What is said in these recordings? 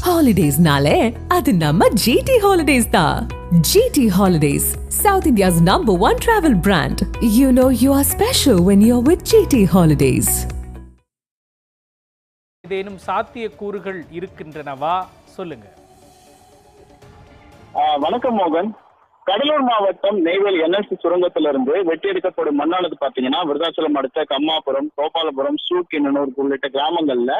ஹாலிடேஸ்னாலே அது நம்ம ஜிடி ஹாலிடேஸ் தான் GT holidays South India's number one travel brand you know you are special when you are with GT holidays ஏதேனும் சாத்தியக்கூறுகள் இருக்கின்றனவா? சொல்லுங்க. வணக்கம் மோகன். கடலூர் மாவட்டம் நெய்வேலி என்எஸ்சி சுரங்கத்திலிருந்து வெட்டி எடுக்கப்படும் மண்ணானது பாத்தீங்கன்னா விருதாச்சலம் அடுத்த கம்மாபுரம் கோபாலபுரம் சூக்கினூர் உள்ளிட்ட கிராமங்கள்ல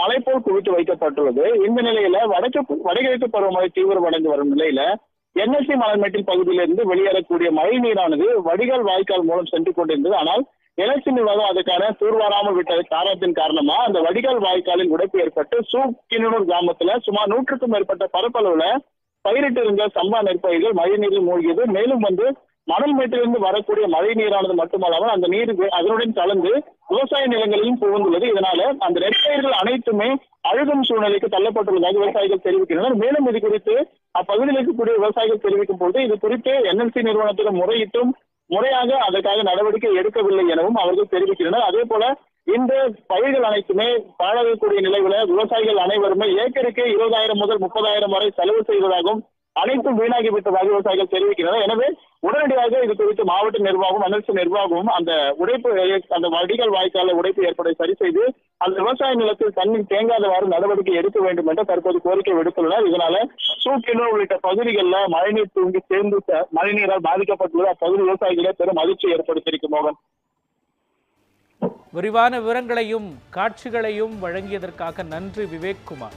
மலை போல் குவித்து வைக்கப்பட்டுள்ளது. இந்த நிலையில வடக்கு வடகிழக்கு பருவமழை தீவிரமடைந்து வரும் நிலையில என்எஸ்சி மலைமேட்டில் பகுதியிலிருந்து வெளியேறக்கூடிய மழை நீரானது வடிகால் வாய்க்கால் மூலம் சென்று கொண்டிருந்தது. ஆனால் எலக்சி நிர்வாகம் அதுக்கான தூர்வாராமல் விட்ட காரணத்தின் காரணமா அந்த வடிகால் வாய்க்காலில் உடைப்பு ஏற்பட்டு சூக்கினூர் கிராமத்துல சுமார் நூற்றுக்கும் மேற்பட்ட பரப்பளவுல பயிரிட்டிருந்த சம்பா நெற்பயிர்கள் மழை நீரில் மூழ்கியது. மேலும் வந்து மணல் மேட்டிலிருந்து வரக்கூடிய மழை நீரானது மட்டுமல்லாமல் அந்த நீர் அதனுடன் கலந்து விவசாய நிலங்களையும் புகுந்துள்ளது. இதனால அந்த நெற்பயிர்கள் அனைத்துமே அழுகும் சூழ்நிலைக்கு தள்ளப்பட்டுள்ளதாக விவசாயிகள் தெரிவிக்கின்றனர். மேலும் இது குறித்து அப்பகுதியில் இருக்கக்கூடிய விவசாயிகள் தெரிவிக்கும் போது இது குறித்து என்எல்சி நிறுவனத்திடம் முறையிட்டும் முறையாக அதற்காக நடவடிக்கை எடுக்கவில்லை எனவும் அவர்கள் தெரிவிக்கின்றனர். அதே போல இந்த பயிர்கள் அனைத்துமே பாழாகக்கூடிய நிலையில விவசாயிகள் அனைவருமே ஏக்கருக்கு இருபதாயிரம் முதல் முப்பதாயிரம் வரை செலவு செய்வதாகவும் அனைத்தும் வீணாகி விட்டதாக விவசாயிகள் தெரிவிக்கின்றனர் எனவே உடனடியாக இது குறித்து மாவட்ட நிர்வாகம் அனல்சி நிர்வாகமும் அந்த உடைப்பு அந்த வடிகால் வாய்க்கால உடைப்பு ஏற்பட சரி செய்து அந்த விவசாய நிலத்தில் தண்ணீர் தேங்காதவாறு நடவடிக்கை எடுக்க வேண்டும் என்று தற்போது கோரிக்கை விடுத்துள்ளனர். இதனால சூக்கிலோ உள்ளிட்ட பகுதிகளில் மழைநீர் தூங்கி சேர்ந்து மழைநீரால் பாதிக்கப்பட்டுள்ள அப்பகுதி விவசாயிகளே பெரும் அதிர்ச்சி ஏற்படுத்தியிருக்கு மோகன். விரிவான விவரங்களையும் காட்சிகளையும் வழங்கியதற்காக நன்றி விவேக் குமார்.